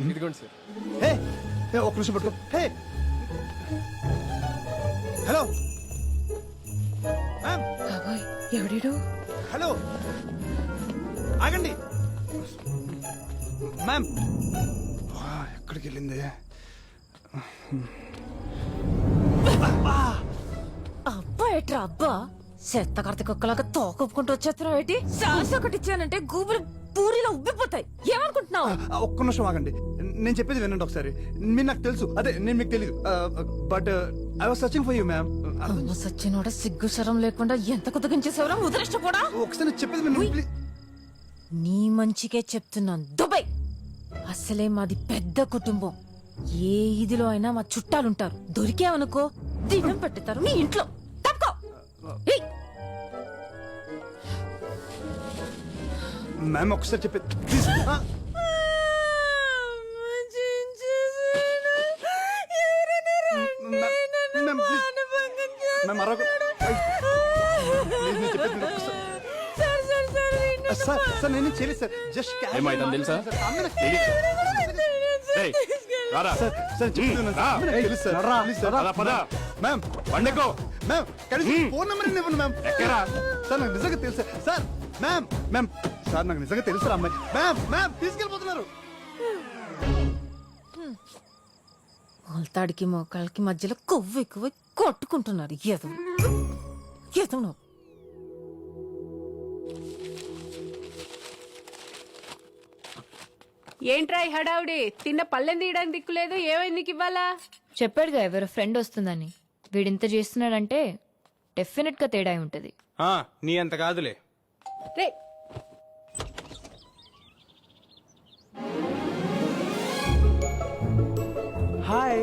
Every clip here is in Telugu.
ఇదిగోండి సార్. హే హే ఒక్క నిమిషం పట్టుకో. హే. హలో. మ్యామ్. బాబోయ్ ఎవడిడు? హలో. ఆగండి. మ్యామ్. వా, ఎక్కడికి వెళ్ళింది? అబ్బా. ఎట్రా అబ్బా? చెత్త కడత కుక్కలాగా తోకొప్పుకుంటూ వచ్చేస్తున్నావు ఏంటి? శ్వాస ఒకటి ఇచ్చానంటే గూబులు పూరిలో ఉబ్బిపోతాయి. ఏమనుకుంటున్నావు? ఒక్క నిమిషం ఆగండి. నేను చెప్పేది వినండి ఒకసారి. మీరు నాకు తెలుసు. అదే నేను మీకు తెలియదు but I was searching for you ma'am సచ్చినోడ సిగ్గు శరం లేకుండా ఎంత కుదగించేసేవరా ముదరష్ట కూడా? ఒకసారి చెప్పేది వినండి ప్లీజ్ నీ మంచికే చెప్తున్నాను దుబాయ్! అసలే మాది పెద్ద కుటుంబం. ఏ ఇదిలో అయినా మా చుట్టాలుంటారు. దొరికావనుకో దినం పెట్టుతారు నీ ఇంట్లో. తప్పుకో! మ్యామ్ ఒకసారి చెప్పేది ప్లీజ్. మ్యామ్ ఒకసారి. సార్ సార్ నేను చేయలేదు సార్. జస్ట్ ఏమైందని తెలుసా? రారా. సార్ సార్ చెప్తున్నాను సార్. తెలుసు సార్. Please sir. పద, పద. మ్యామ్. పండుకో. మ్యామ్ కనీసం ఫోన్ నెంబర్ ఇవ్వండి మ్యామ్. ఎక్కరా? సార్ నాకు నిజంగా తెలుసు సార్. మ్యామ్ మ్యామ్ సార్ నాకు నిజంగా తెలుసు రా అమ్మాయి. Ma'am ma'am తీసుకెళ్ళిపోతున్నారు. మొలతాడికి మోకాళ్ళకి మధ్యలో కొవ్వు ఎక్కువ కొట్టుకుంటున్నారు. ఎదవు. ఎదవు ఏంట్రా ఈ హడావుడి? తిన్న పళ్ళెం తీయడానికి దిక్కులేదు ఏమైంది నీకు ఇవ్వాలా చెప్పాడుగా ఎవరో ఫ్రెండ్ వస్తుందని. వీడింత చేస్తున్నాడంటే డెఫినెట్గా తేడా అయి ఉంటది. ఆ, నీ అంత కాదులే. రే. హాయ్.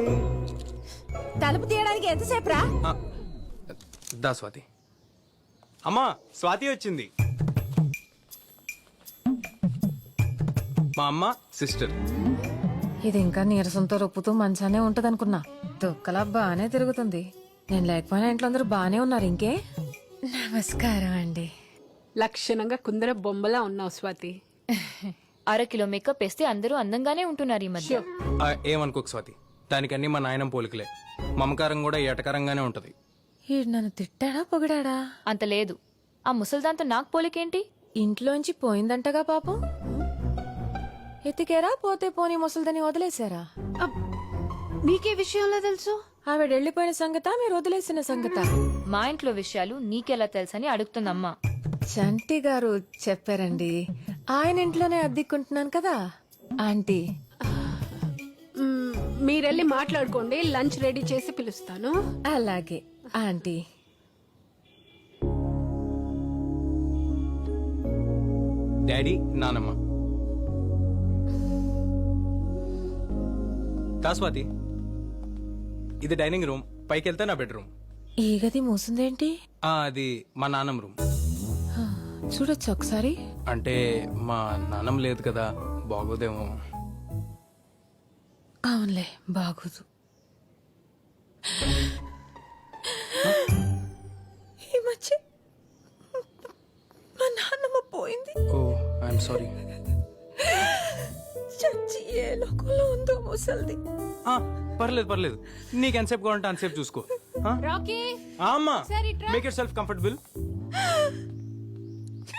తలుపు తీయడానికి ఎంతసేపు రా దా స్వాతి. అమ్మా స్వాతి వచ్చింది. మా అమ్మ సిస్టర్. ఇది ఇంకా నీరసంతో రొప్పుతూ మంచానే ఉంటదనుకున్నా. దుక్కలా బానే తిరుగుతుంది. నేను లేకపోయినా ఇంట్లో అందరూ బానే ఉన్నారు ఇంకే? నమస్కారం అండి. లక్షణంగా కుందర బొమ్మలా ఉన్నావు స్వాతి. అర కిలో మేకప్ వేస్తే అందరూ అందంగానే ఉంటున్నారు ఈ మధ్య. ఆ, ఏమనుకోకు స్వాతి దానికన్నీ మా నాయనం పోలికలే. మమకారం కూడా ఏటకరంగానే ఉంటది. ఈడు నన్ను తిట్టాడా పొగిడాడా? అంత లేదు. ఆ ముసల్దాంతో నాకు పోలికేంటి? ఇంట్లోంచి పోయిందంటగా పాపం. ఎతికేరా పోతే పోనీ ముసలిదని వదిలేశారా అబ్, నీకే విషయంలో తెలుసు? ఆవిడ వెళ్ళిపోయిన సంగత మీరు వదిలేసిన సంగత? మా ఇంట్లో విషయాలు నీకెలా తెలుసని అడుగుతుందమ్మా. చంటి గారు చెప్పారండి. ఆయన ఇంట్లోనే అద్దెకుంటున్నాను కదా. ఆంటీ. మీరెళ్ళి మాట్లాడుకోండి లంచ్ రెడీ చేసి పిలుస్తాను. అలాగే ఆంటీ. డాడీ నానమ్మ. దా స్వాతి ఇది డైనింగ్ రూమ్ పైకి వెళ్తే నా బెడ్రూమ్. ఈ గది మూసిందేంటి? ఆ, అది మా నాన్నమ్మ రూమ్. చూడొచ్చు ఒకసారి. అంటే మా నాన్నమ్మ లేదు కదా బాగోదేమో. అవునులే బాగోదు. ఈ మధ్య మా నాన్నమ్మ పోయింది. Oh I'm sorry. చచ్చి ఏ లోకంలో ఉందో ముసల్ది. పర్లేదు పర్లేదు. నీకు ఎంతసేపు కావాలంటే అంతసేపు చూసుకో. ఆ? రాకీ. ఆ, అమ్మా. మేక్ ఇట్ సెల్ఫ్ కంఫర్టబుల్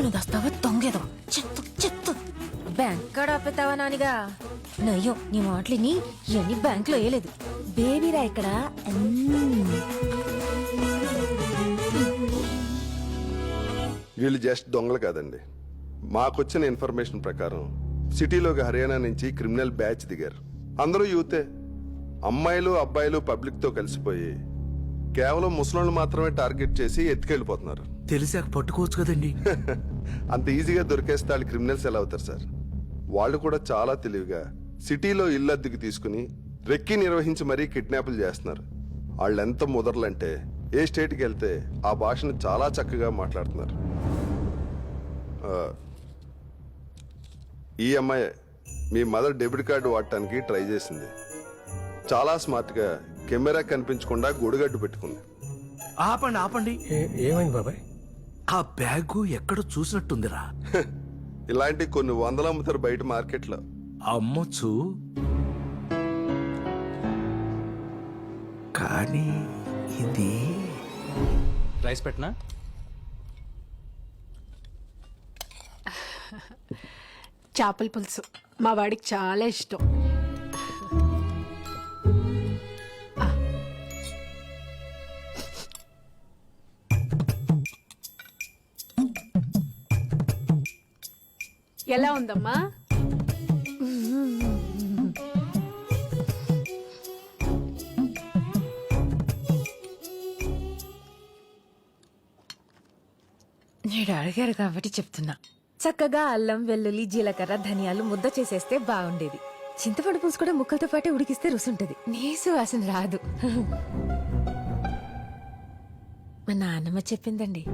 నా గదిలోనే దాస్తావా దొంగేదో. చెత్త చెత్త. బ్యాంక్ కాడ ఆపేతావా నానిగా నయ్యో నీ మాటలిని ఇవన్నీ బ్యాంక్లో వేయలేదు బేబీరా ఇక్కడ. వీళ్ళు జస్ట్ దొంగలు కాదండి. మాకొచ్చిన ఇన్ఫర్మేషన్ ప్రకారం సిటీలోకి హర్యానా నుంచి క్రిమినల్ బ్యాచ్ దిగారు. అందరూ యూతే. అమ్మాయిలు అబ్బాయిలు పబ్లిక్తో కలిసిపోయి కేవలం ముసలోళ్ళు మాత్రమే టార్గెట్ చేసి ఎత్తుకెళ్ళిపోతున్నారు. తెలిసాక పట్టుకోవచ్చు కదండి. అంత ఈజీగా దొరికేస్తే వాళ్ళు క్రిమినల్స్ ఎలా అవుతారు సార్? వాళ్ళు కూడా చాలా తెలివిగా సిటీలో ఇల్లు అద్దెకి తీసుకుని రెక్కి నిర్వహించి మరీ కిడ్నాపులు చేస్తున్నారు. వాళ్ళు ఎంత ముదరలంటే ఏ స్టేట్కి వెళ్తే ఆ భాషను చాలా చక్కగా మాట్లాడుతున్నారు. ఆ, ఈ అమ్మాయి మీ మదర్ డెబిట్ కార్డు వాడటానికి ట్రై చేసింది. చాలా స్మార్ట్గా కెమెరా కనిపించకుండా గొడుగడ్డు పెట్టుకుంది. ఆపండి ఆపండి. ఏ- ఏమైంది బాబాయ్? ఆ బ్యాగు ఎక్కడ చూసినట్టుందిరా? ఇలాంటి కొన్ని వందలు అమ్ముతారు బయట మార్కెట్లో. అమ్మొచ్చు. కానీ ఇది రైస్ పెట్టనా? చేపల పులుసు. మా వాడికి చాలా ఇష్టం. ఎలా ఉందమ్మా? నేను అడిగారు కాబట్టి చెప్తున్నా. చక్కగా అల్లం వెల్లుల్లి జీలకర్ర ధనియాలు ముద్ద చేసేస్తే బాగుండేది. చింతపండు పులుసు కూడా ముక్కలతో పాటే ఉడికిస్తే రుసుంటది. నీసు వాసన రాదు. మా నాన్నమ్మ చెప్పిందండి.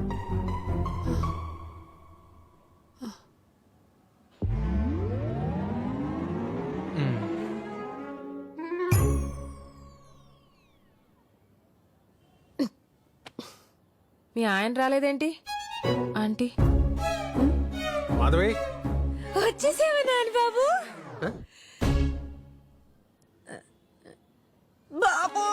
మీ ఆయన రాలేదేంటి? ఆంటీ. మాధవి? వచ్చేసావా నాన్న బాబు? బాబు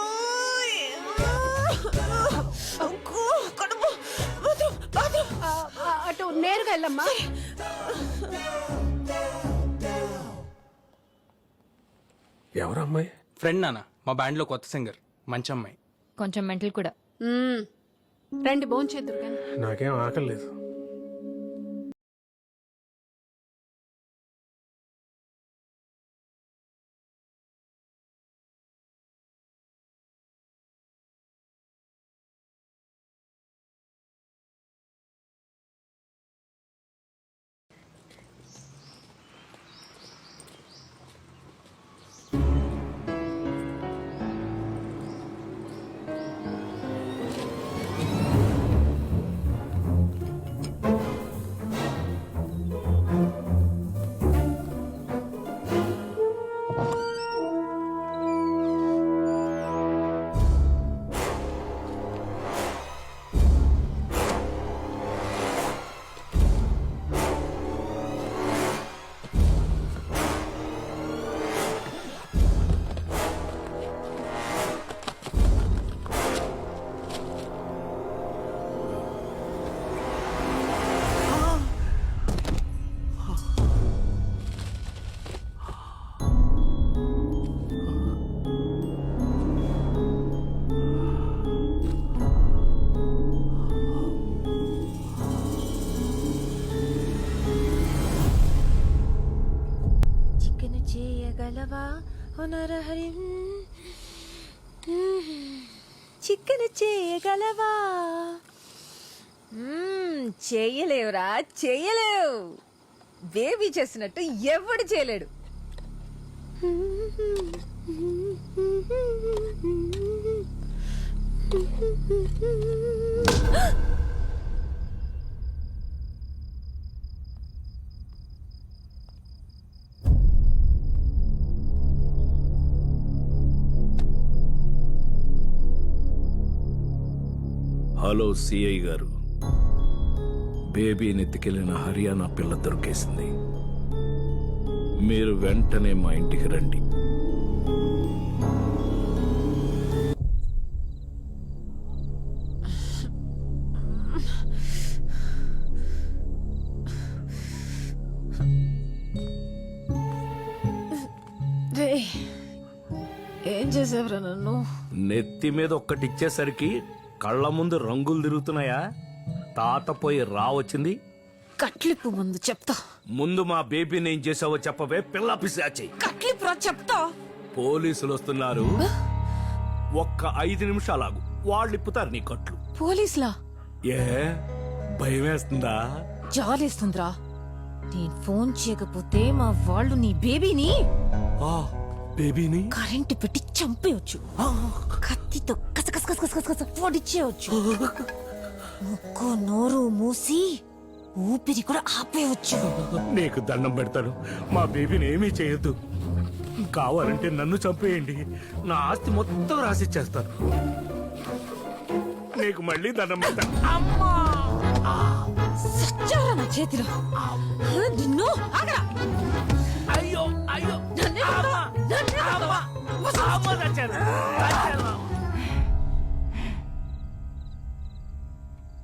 అటు నేరుగా వెళ్ళమ్మా. ఎవరు అమ్మాయి ఫ్రెండ్ నాన్న మా బ్యాండ్లో కొత్త సింగర్ మంచి అమ్మాయి కొంచెం మెంటల్ కూడా. రండి భోంచేద్దురు కానీ. నాకేం ఆకలి లేదు. హరి చికెన్ చేయగలవా? చేయలేవురా చేయలేవు. బేబీ చేసినట్టు ఎవడు చేయలేడు. హలో సిఐ గారు. బేబీని ఎత్తుకెళ్ళిన హర్యానా పిల్ల దొరికేసింది. మీరు వెంటనే మా ఇంటికి రండి. ఏం చేసావురా నన్ను? నెత్తి మీద ఒక్కటిచ్చేసరికి కళ్ళ ముందు రంగులు తిరుగుతున్నాయా? తాత పోయి రా వచ్చింది. కట్లిప్పు ముందు చెప్తా. ముందు మా బేబీని ఏం చేసావో చెప్పవే పిల్ల పిశాచి కట్లిప్పు రా చెప్తా. పోలీసులు వస్తున్నారు. ఒక్క ఐదు నిమిషాలాగు వాళ్ళు ఇప్పుతారు నీ కట్లు. పోలీసులా? ఏ? భయం వేస్తుందా జాలేస్తుందిరా. నేను ఫోన్ చేయకపోతే మా వాళ్ళు నీ బేబీని బేబీని? కరెంటు పెట్టి చంపేయచ్చు. కత్తితో కస కస్ కస్ కస్ కస్ కస్ పొడిచేయచ్చు ముక్కు నోరు మూసి ఊపిరి కూడా ఆపేయవచ్చు నీకు దండం పెడతాను మా బేబీని ఏమీ చేయొద్దు కావాలంటే నన్ను చంపేయండి నా ఆస్తి మొత్తం రాసిచ్చేస్తాను నీకు మళ్ళీ దండం పెడతాను అమ్మా నా చేతిలో నిన్ను ఆగరా అయ్యో అయ్యో నన్నే కొడతావా? నన్నే